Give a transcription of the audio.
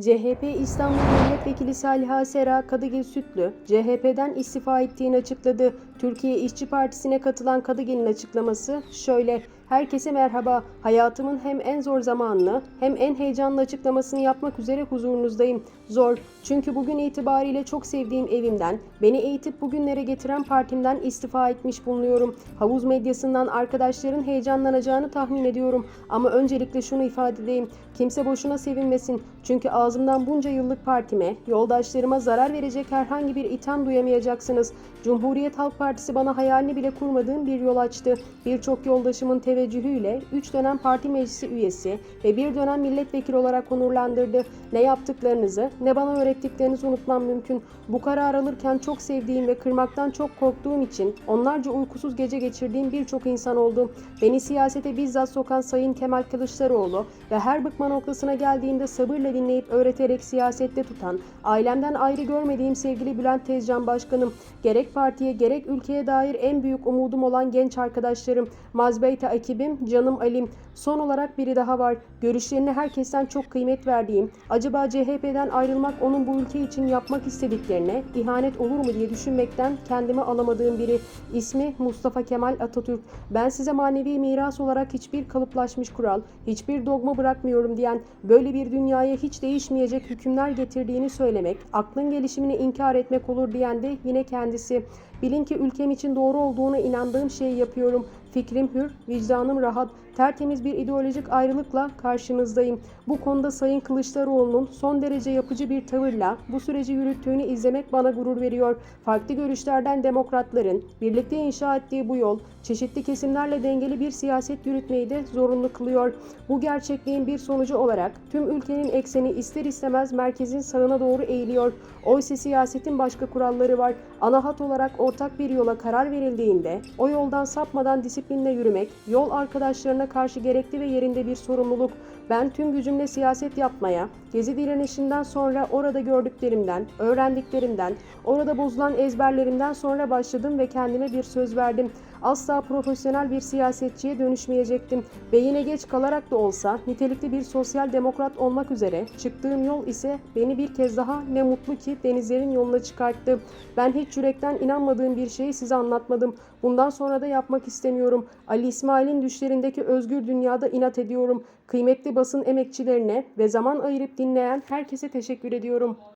CHP İstanbul Milletvekili Saliha Sera Kadıgil Sütlü, CHP'den istifa ettiğini açıkladı. Türkiye İşçi Partisi'ne katılan Kadıgil'in açıklaması şöyle. Herkese merhaba. Hayatımın hem en zor zamanını hem en heyecanlı açıklamasını yapmak üzere huzurunuzdayım. Zor. Çünkü bugün itibariyle çok sevdiğim evimden, beni eğitip bugünlere getiren partimden istifa etmiş bulunuyorum. Havuz medyasından arkadaşların heyecanlanacağını tahmin ediyorum. Ama öncelikle şunu ifade edeyim. Kimse boşuna sevinmesin. Çünkü ağzımdan bunca yıllık partime, yoldaşlarıma zarar verecek herhangi bir itham duyamayacaksınız. Cumhuriyet Halk Partisi bana hayalini bile kurmadığım bir yol açtı. Birçok yoldaşımın teveccühüyle 3 dönem parti meclisi üyesi ve bir dönem milletvekili olarak onurlandırdı. Ne yaptıklarınızı ne bana öğrettiklerinizi unutmam mümkün. Bu karar alırken çok sevdiğim ve kırmaktan çok korktuğum için onlarca uykusuz gece geçirdiğim birçok insan oldu. Beni siyasete bizzat sokan Sayın Kemal Kılıçdaroğlu ve her bıkma noktasına geldiğinde sabırla dinleyip öğreterek siyasette tutan, ailemden ayrı görmediğim sevgili Bülent Tezcan Başkanım, gerek partiye gerek ülkeye dair en büyük umudum olan genç arkadaşlarım, Mazbeyta ekibim, canım Alim. Son olarak biri daha var. Görüşlerine herkesten çok kıymet verdiğim, acaba CHP'den ayrılmak onun bu ülke için yapmak istediklerine ihanet olur mu diye düşünmekten kendimi alamadığım biri. İsmi Mustafa Kemal Atatürk. Ben size manevi miras olarak hiçbir kalıplaşmış kural, hiçbir dogma bırakmıyorum diyen, böyle bir dünyaya hiç değişmeyecek hükümler getirdiğini söylemek, aklın gelişimini inkar etmek olur diyen de yine kendisi. Bilin ki ülkem için doğru olduğuna inandığım şeyi yapıyorum. Fikrim hür, vicdanım rahat, tertemiz bir ideolojik ayrılıkla karşınızdayım. Bu konuda Sayın Kılıçdaroğlu'nun son derece yapıcı bir tavırla bu süreci yürüttüğünü izlemek bana gurur veriyor. Farklı görüşlerden demokratların birlikte inşa ettiği bu yol çeşitli kesimlerle dengeli bir siyaset yürütmeyi de zorunlu kılıyor. Bu gerçekliğin bir sonucu olarak tüm ülkenin ekseni ister istemez merkezin sağına doğru eğiliyor. Oysa siyasetin başka kuralları var. Ana hat olarak ortak bir yola karar verildiğinde o yoldan sapmadan disiplinle yürümek, yol arkadaşlarına karşı gerekli ve yerinde bir sorumluluk. Ben tüm gücümle siyaset yapmaya, Gezi direnişinden sonra orada gördüklerimden, öğrendiklerimden, orada bozulan ezberlerimden sonra başladım ve kendime bir söz verdim. Asla profesyonel bir siyasetçiye dönüşmeyecektim ve yine geç kalarak da olsa nitelikli bir sosyal demokrat olmak üzere çıktığım yol ise beni bir kez daha ne mutlu ki denizlerin yoluna çıkarttı. Ben hiç yürekten inanmadığım bir şeyi size anlatmadım. Bundan sonra da yapmak istemiyorum. Ali İsmail'in düşlerindeki özgür dünyada inat ediyorum. Kıymetli basın emekçilerine ve zaman ayırıp dinleyen herkese teşekkür ediyorum.